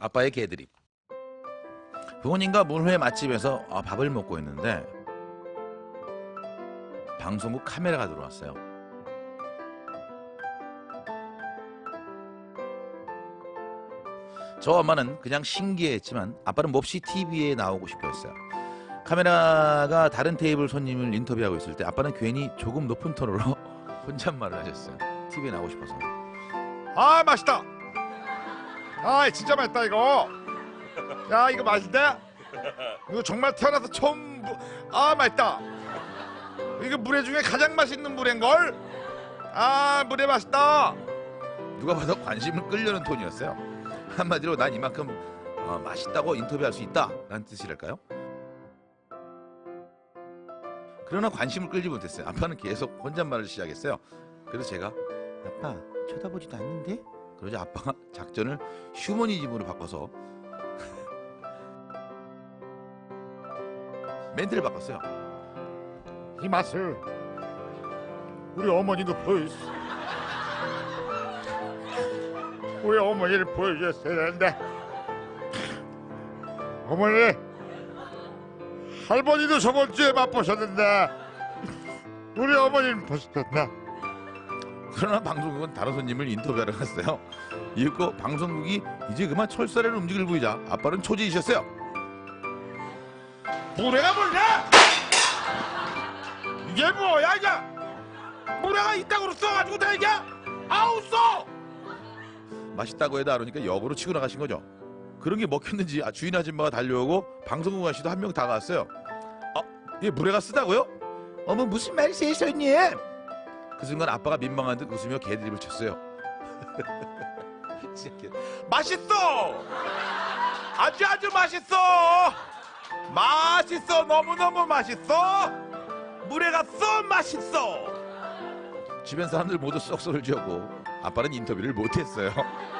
아빠의 개드립. 부모님과 문회 맛집에서 아, 밥을 먹고 있는데 방송국 카메라가 들어왔어요. 저 엄마는 그냥 신기했지만 아빠는 몹시 TV에 나오고 싶어 했어요. 카메라가 다른 테이블 손님을 인터뷰하고 있을 때 아빠는 괜히 조금 높은 톤으로 혼잣말을 하셨어요. TV에 나오고 싶어서. 아 맛있다. 아 진짜 맛있다 이거. 야 이거 맛있대. 이거 정말 태어나서 처음 부- 아 맛있다. 이거 물회 중에 가장 맛있는 물회인 걸. 아 물회 맛있다. 누가 봐도 관심을 끌려는 톤이었어요. 한마디로 난 이만큼 어, 맛있다고 인터뷰할 수 있다 라는 뜻이랄까요? 그러나 관심을 끌지 못했어요. 아빠는 계속 혼잣말을 시작했어요. 그래서 제가 아빠 쳐다보지도 않는데? 그러자 아빠가 작전을 휴머니즘으로 바꿔서 멘트를 바꿨어요. 이 맛을 우리 어머니도 보여줬어. 우리 어머니를 보여줬어야 되는데 어머니 할머니도 저번 주에 맛보셨는데 우리 어머니는 보셨나? 그러나 방송국은 다른 손님을 인터뷰하러 갔어요. 이윽고 방송국이 이제 그만 철사를 움직일 부이자 아빠는 초지이셨어요. 물회가 뭐냐? 이게 뭐야 이게? 물회가 이따구로 써가지고 되냐? 아우 써! 맛있다고 해도 안 오니까 역으로 치고 나가신 거죠. 그런 게 먹혔는지 아, 주인 아줌마가 달려오고 방송국 아저씨도 한 명 다가왔어요. 아, 이게 물회가 쓰다고요? 어머 무슨 말이세요, 손님? 그 순간 아빠가 민망한 듯 웃으며 개드립을 쳤어요. 맛있어! 아주 아주 맛있어! 맛있어! 너무너무 맛있어! 물회가 써 맛있어! 주변 사람들 모두 썩소를 지었고 아빠는 인터뷰를 못했어요.